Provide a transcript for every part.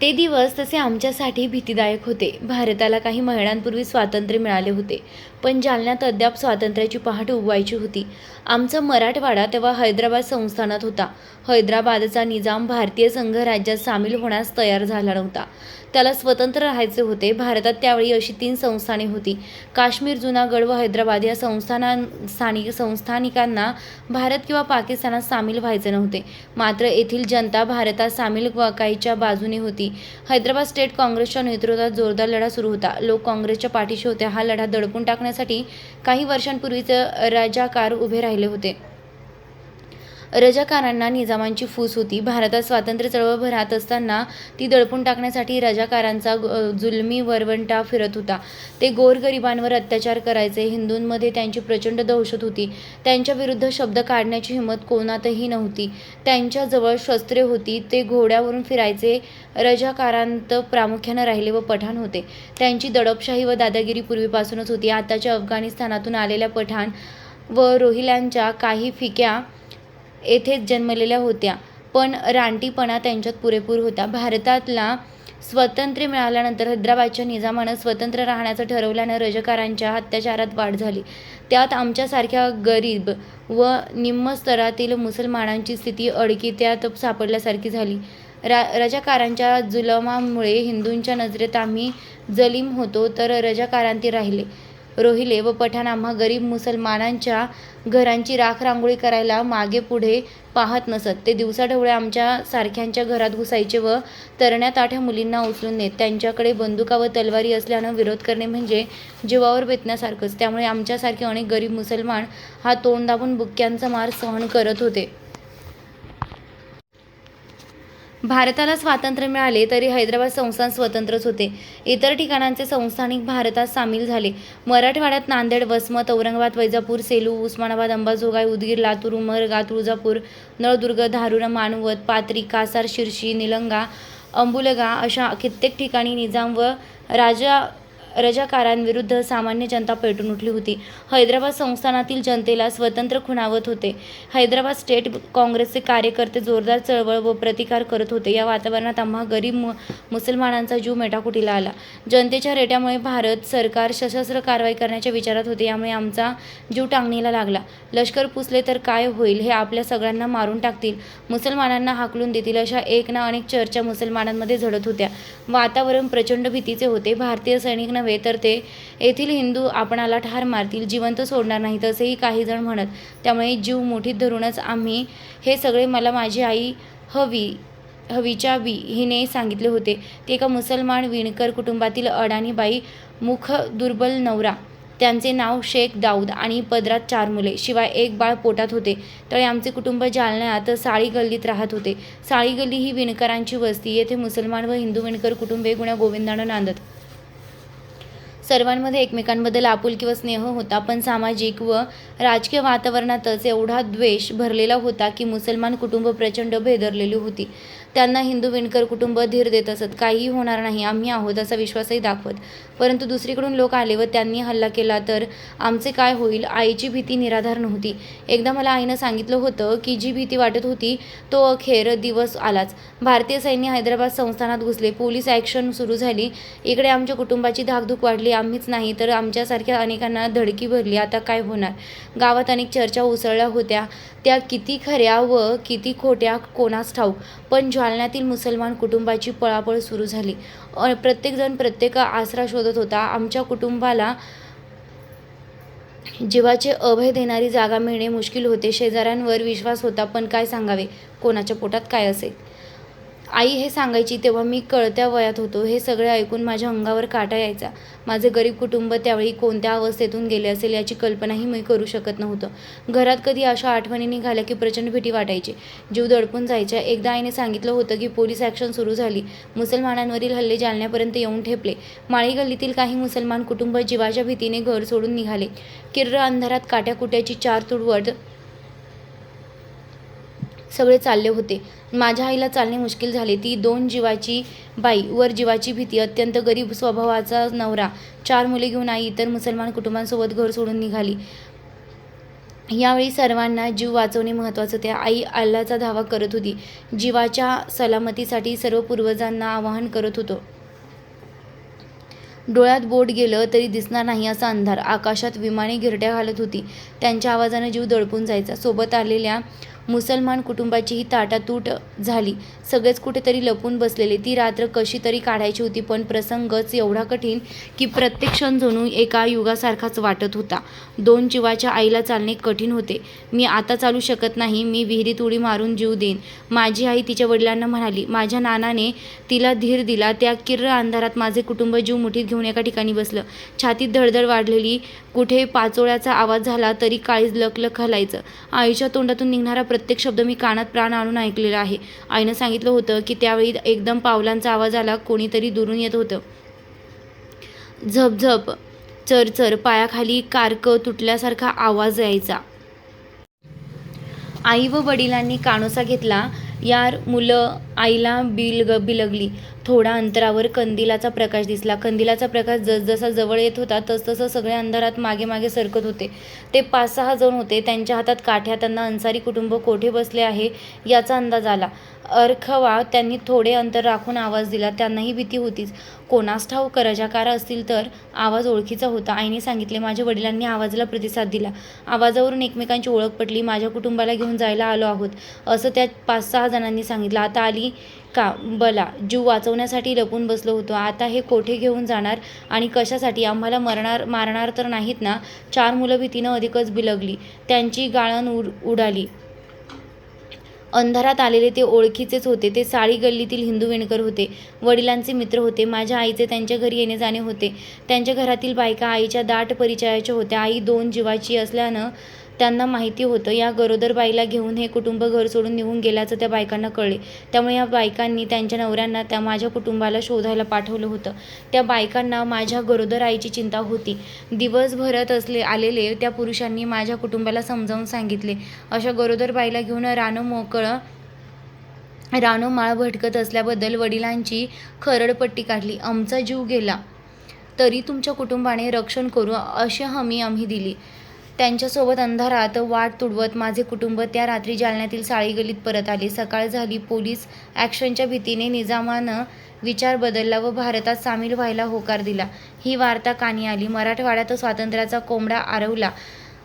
ते दिवस तसे आमच्यासाठी भीतीदायक होते. भारताला काही महिन्यांपूर्वी स्वातंत्र्य मिळाले होते. पण जालन्यात अद्याप स्वातंत्र्याची पहाट उगवायची होती. आमचा मराठवाडा तेव्हा हैदराबाद संस्थानात होता. हैदराबादचा निजाम भारतीय संघ राज्यात सामील होण्यास तयार झाला नव्हता. त्याला स्वतंत्र राहायचे होते. भारतात त्यावेळी अशी तीन संस्थाने होती. काश्मीर जुनागड व हैदराबाद या संस्थानां स्थानिक संस्थानिकांना भारत किंवा पाकिस्तानात सामील व्हायचे नव्हते. मात्र येथील जनता भारतात सामील काहीच्या बाजूने होती. हैदराबाद स्टेट काँग्रेसच्या नेतृत्वात जोरदार लढा सुरू होता. लोक काँग्रेसच्या पाठीशी होते. हा लढा दडपून करण्यासाठी काही वर्षांपूर्वीच राजाकार उभे राहिले होते. रजाकारांना निजामांची फूस होती. भारतात स्वातंत्र्य चळवळ भरत असताना ती दडपून टाकण्यासाठी रजाकारांचा जुलमी वरवंटा फिरत होता. ते गोरगरिबांवर अत्याचार करायचे. हिंदूंमध्ये त्यांची प्रचंड दहशत होती. त्यांच्या विरुद्ध शब्द काढण्याची हिंमत कोणातही नव्हती. त्यांच्याजवळ शस्त्रे होती. ते घोड्यावरून फिरायचे. रजाकारांत प्रामुख्यानं राहिले व पठाण होते. त्यांची दडपशाही व दादागिरी पूर्वीपासूनच होती. आताच्या अफगाणिस्तानातून आलेल्या पठाण व रोहिल्यांच्या काही फिक्या येथेच जन्मलेल्या होत्या. पण रानटीपणा त्यांच्यात पुरेपूर होता. भारतातला स्वातंत्र्य मिळाल्यानंतर हैदराबादच्या निजामानं स्वतंत्र राहण्याचं ठरवल्यानं रजकारांच्या अत्याचारात वाढ झाली. त्यात आमच्यासारख्या गरीब व निम्नस्तरातील मुसलमानांची स्थिती अडकीत्यात सापडल्यासारखी झाली. रा रजाकारांच्या जुलमामुळे हिंदूंच्या नजरेत आम्ही जलीम होतो तर रजाकारांती राहिले. रोहिले व पठाण आम्हा गरीब मुसलमानांच्या घरांची राख रांगोळी करायला मागे पुढे पाहत नसत. ते दिवसाढवळे आमच्या सारख्यांच्या घरात घुसायचे व तरण्या ताठ्या मुलींना उचलून नेत. त्यांच्याकडे बंदुका व तलवारी असल्यानं विरोध करणे म्हणजे जीवावर बेतण्यासारखंच. त्यामुळे आमच्यासारखे अनेक गरीब मुसलमान हा तोंड दाबून बुक्क्यांचा मार सहन करत होते. भारताला स्वातंत्र्य मिळाले तरी हैदराबाद संस्थान स्वतंत्रच होते. इतर ठिकाणांचे संस्थानिक भारतात सामील झाले. मराठवाड्यात नांदेड वसमत औरंगाबाद वैजापूर सेलू उस्मानाबाद अंबाजोगाई उदगीर लातूर उमरगा तुळजापूर नळदुर्ग धारूर मानवत पात्री कासार शिर्शी निलंगा अंबुलगा अशा कित्येक ठिकाणी निजाम व राजा रजाकारांविरुद्ध सामान्य जनता पेटून उठली होती. हैदराबाद संस्थानातील जनतेला स्वतंत्र खुणावत होते. हैदराबाद स्टेट काँग्रेसचे कार्यकर्ते जोरदार चळवळ व प्रतिकार करत होते. या वातावरणात आम्हा गरीब मु मुसलमानांचा जीव मेटाकुटीला आला. जनतेच्या रेट्यामुळे भारत सरकार सशस्त्र कारवाई करण्याच्या विचारात होते. यामुळे आमचा जीव टांगणीला लागला. लष्कर पुसले तर काय होईल हे आपल्या सगळ्यांना मारून टाकतील. मुसलमानांना हाकलून देतील अशा एक ना अनेक चर्चा मुसलमानांमध्ये झडत होत्या. वातावरण प्रचंड भीतीचे होते. भारतीय सैनिक नव्हे तर ते येथील हिंदू आपणाला ठार मारतील जिवंत सोडणार नाहीत असेही काही जण म्हणत. त्यामुळे जीव मुठीत धरूनच आम्ही हे सगळे मला माझी आई हवी हवीच्या बी हिने सांगितले होते. ते एका मुसलमान विणकर कुटुंबातील अडाणीबाई मुख दुर्बल नवरा. त्यांचे नाव शेख दाऊद आणि पदरात चार मुले. शिवाय एक बाळ पोटात होते. तर आमचे कुटुंब जालन्यात साळी गल्लीत राहत होते. साळी गल्ली ही विणकरांची वस्ती. येथे मुसलमान व हिंदू विणकर कुटुंबे गुण्या गोविंदानं नांदत. सर्वांमध्ये एकमेकांबद्दल आपुलकी व स्नेह होता पण सामाजिक व राजकीय वातावरणातच एवढा द्वेष भरलेला होता की मुसलमान कुटुंब प्रचंड भेदरलेली होती. त्यांना हिंदू विणकर कुटुंब धीर देत असत. काहीही होणार नाही आम्ही आहोत असा विश्वासही दाखवत. परंतु दुसरीकडून लोक आले व त्यांनी हल्ला केला तर आमचे काय होईल? आईची भीती निराधार नव्हती. एकदा मला आईनं सांगितलं होतं की जी भीती वाटत होती तो अखेर दिवस आलाच. भारतीय सैन्य हैदराबाद संस्थानात घुसले. पोलीस ॲक्शन सुरू झाली. इकडे आमच्या कुटुंबाची धाकधूक वाढली. आम्हीच नाही तर आमच्यासारख्या अनेकांना धडकी भरली. आता काय होणार? गावात अनेक चर्चा उसळल्या होत्या. त्या किती खऱ्या व किती खोट्या कोणास ठाऊक. पण जालन्यातील मुसलमान कुटुंबाची पळापळ सुरू झाली. प्रत्येकजण प्रत्येक आसरा शोधत होता. आमच्या कुटुंबाला जीवाचे अभय देणारी जागा मिळणे मुश्किल होते. शेजाऱ्यांवर विश्वास होता पण काय सांगावे? कोणाच्या पोटात काय असेल? आई हे सांगायची तेव्हा मी कळत्या वयात होतो. हे सगळे ऐकून माझ्या अंगावर काटा यायचा. माझे गरीब कुटुंब त्यावेळी कोणत्या अवस्थेतून गेले असेल याची कल्पनाही मी करू शकत नव्हतं. घरात कधी अशा आठवणी निघाल्या की प्रचंड भीती वाटायची. जीव दडपून जायच्या. एकदा आईने सांगितलं होतं की पोलीस ॲक्शन सुरू झाली. मुसलमानांवरील हल्ले जालण्यापर्यंत येऊन ठेपले. माळी गल्लीतील काही मुसलमान कुटुंब जीवाच्या भीतीने घर सोडून निघाले. किर्र अंधारात काट्याकुट्याची चार तुडवड सगळे चालले होते. माझ्या आईला चालणे मुश्किल झाले. ती दोन जीवाची बाई वर जीवाची भीती अत्यंत गरीब स्वभावाचा नवरा चार मुले घेऊन आई इतर मुसलमान कुटुंबांसोबत घर सोडून निघाली. यावेळी सर्वांना जीव वाचवणे महत्त्वाचं. होते आई अल्लाचा धावा करत होती. जीवाच्या सलामतीसाठी सर्व पूर्वजांना आवाहन करत होतो. डोळ्यात बोट गेलं तरी दिसणार नाही असा अंधार. आकाशात विमाने गिरट्या घालत होती. त्यांच्या आवाजानं जीव दडपून जायचा. सोबत आलेल्या मुसलमान कुटुंबाची ही ताटातूट झाली. सगळेच कुठेतरी लपून बसलेले. ती रात्र कशी तरी काढायची होती पण प्रसंगच एवढा कठीण की प्रत्येक क्षण जणू एका युगासारखाच वाटत होता. दोन जीवाच्या आईला चालणे कठीण होते. मी आता चालू शकत नाही मी विहिरीत उडी मारून जीव देईन. माझी आई तिच्या वडिलांना म्हणाली माझ्या नानाने तिला धीर दिला त्या किर्र अंधारात माझे कुटुंब जीव मुठीत घेऊन एका ठिकाणी बसलं. छातीत धडधड वाढलेली कुठे पाचोळ्याचा आवाज झाला तरी काळीज लखलख हलायचं. आईच्या तोंडातून निघणारा प्रत्येक शब्द मी कानात प्राण आणून ऐकलेला आहे. आईनं सांगितलं होतं की त्यावेळी एकदम पावलांचा आवाज आला कोणीतरी दुरून येत होतं. झपझप चरचर पायाखाली कारक तुटल्यासारखा आवाज यायचा. आई व वडिलांनी कानोसा घेतला. यार मुलं आईला बिलग बिलगली. थोडा अंतरावर कंदिलाचा प्रकाश दिसला. कंदिलाचा प्रकाश जसजसा जवळ येत होता तसतसं सगळे अंधारात मागे मागे सरकत होते. ते पाच सहा जण होते. त्यांच्या हातात काठ्या त्यांना अन्सारी कुटुंब कोठे बसले आहे याचा अंदाज आला. अर्खवा त्यांनी थोडे अंतर राखून आवाज दिला. त्यांनाही भीती होतीच. कोणास ठाऊक रजाकार असतील तर आवाज ओळखीचा होता. आईने सांगितले माझ्या वडिलांनी आवाजाला प्रतिसाद दिला. आवाजावरून एकमेकांची ओळख पटली. माझ्या कुटुंबाला घेऊन जायला आलो आहोत. असं त्या पाच सहा जणांनी सांगितलं. आता आली का? बला जीव वाचवण्यासाठी लपून बसलो होतो. आता हे कोठे घेऊन जाणार आणि कशासाठी? आम्हाला मरणार मारणार तर नाहीत ना? चार मुलं भीतीनं अधिकच बिलगली. त्यांची गाळण उड उडाली. अंधारात आलेले ते ओळखीचेच होते. ते साळी गल्लीतील हिंदू विणकर होते. वडिलांचे मित्र होते. माझ्या आईचे त्यांच्या घरी येणे जाणे होते. त्यांच्या घरातील बायका आईच्या दाट परिचयाच्या होत्या. आई दोन जीवाची असल्यानं त्यांना माहिती होतं. या गरोदर बाईला घेऊन हे कुटुंब घर सोडून निघून गेल्याचं त्या बायकांना कळले. त्यामुळे या बायकांनी त्यांच्या नवऱ्यांना त्या माझ्या कुटुंबाला शोधायला पाठवलं होतं. त्या बायकांना माझ्या गरोदर आईची चिंता होती. दिवसभरात असले आलेले त्या पुरुषांनी माझ्या कुटुंबाला समजावून सांगितले. अशा गरोदर बाईला घेऊन रानं मोकळं रानो माळ भटकत असल्याबद्दल वडिलांची खरडपट्टी काढली. आमचा जीव गेला. तरी तुमच्या कुटुंबाने रक्षण करू अशी हमी आम्ही दिली. त्यांच्यासोबत अंधारात वाट तुडवत माझे कुटुंब त्या रात्री जालन्यातील साळी गलीत परत आले. सकाळ झाली. पोलीस ॲक्शनच्या भीतीने निजामानं विचार बदलला व भारतात सामील व्हायला होकार दिला. ही वार्ता कानी आली. मराठवाड्यात स्वातंत्र्याचा कोंबडा आरवला.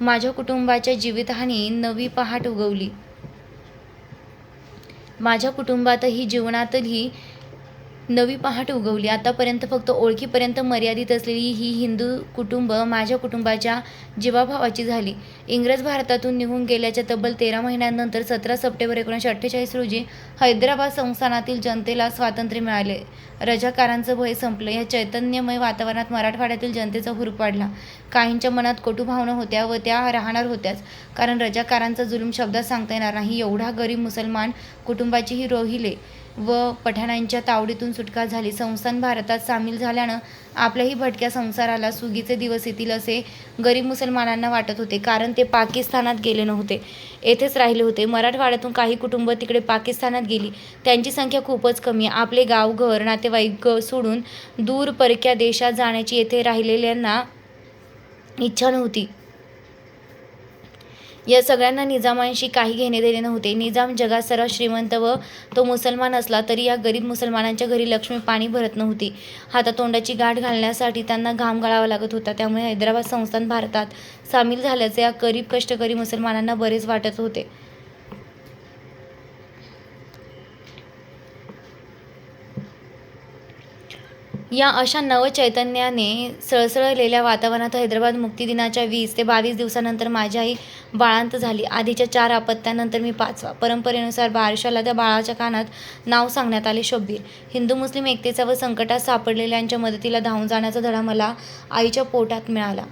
माझ्या कुटुंबाच्या जीवितहानी नवी पहाट उगवली. माझ्या कुटुंबातही जीवनातही नवी पहाट उगवली. आतापर्यंत फक्त ओळखीपर्यंत मर्यादित असलेली ही हिंदू कुटुंब माझ्या कुटुंबाच्या जीवाभावाची झाली. इंग्रज भारतातून निघून गेल्याच्या तब्बल तेरा महिन्यांनंतर सतरा सप्टेंबर एकोणीसशे अठ्ठेचाळीस रोजी हैदराबाद संस्थानातील जनतेला स्वातंत्र्य मिळाले. रजाकारांचं भय संपलं. या चैतन्यमय वातावरणात मराठवाड्यातील जनतेचा हुरूप वाढला. काहींच्या मनात कटू भावना होत्या व त्या राहणार होत्याच. कारण रजाकारांचा जुलूम शब्दात सांगता येणार नाही. एवढा गरीब मुसलमान कुटुंबाचीही रोहिले. व पठाणांच्या तावडीतून सुटका झाली. संस्थान भारतात सामील झाल्यानं आपल्याही भटक्या संसाराला सुगीचे दिवस येतील असे गरीब मुसलमानांना वाटत होते कारण ते पाकिस्तानात गेले नव्हते. येथेच राहिले होते. मराठवाड्यातून काही कुटुंब तिकडे पाकिस्तानात गेली. त्यांची संख्या खूपच कमी आपले गाव घर नातेवाईक सोडून दूर परक्या देशात जाण्याची येथे राहिलेल्यांना इच्छा नव्हती. या सगळ्यांना निजामांशी काही घेणे देणे नव्हते. निजाम जगात सर्वात श्रीमंत व तो मुसलमान असला तरी या गरीब मुसलमानांच्या घरी लक्ष्मी पाणी भरत नव्हती. हातातोंडाची गाठ घालण्यासाठी त्यांना घाम गाळावा लागत होता. त्यामुळे हैदराबाद संस्थान भारतात सामील झाल्याचे या गरीब कष्टकरी मुसलमानांना बरेच वाटत होते. या अशा नवचैतन्याने सळसळलेल्या वातावरणात हैदराबाद मुक्तिदिनाच्या वीस ते बावीस दिवसानंतर माझी आई बाळांत झाली. आधीच्या चार अपत्यानंतर मी पाचवा. परंपरेनुसार बारशाला त्या बाळाच्या कानात नाव सांगण्यात आले शब्बीर. हिंदू मुस्लिम एकतेचा व संकटात सापडलेल्यांच्या मदतीला धावून जाण्याचा धडा मला आईच्या पोटात मिळाला.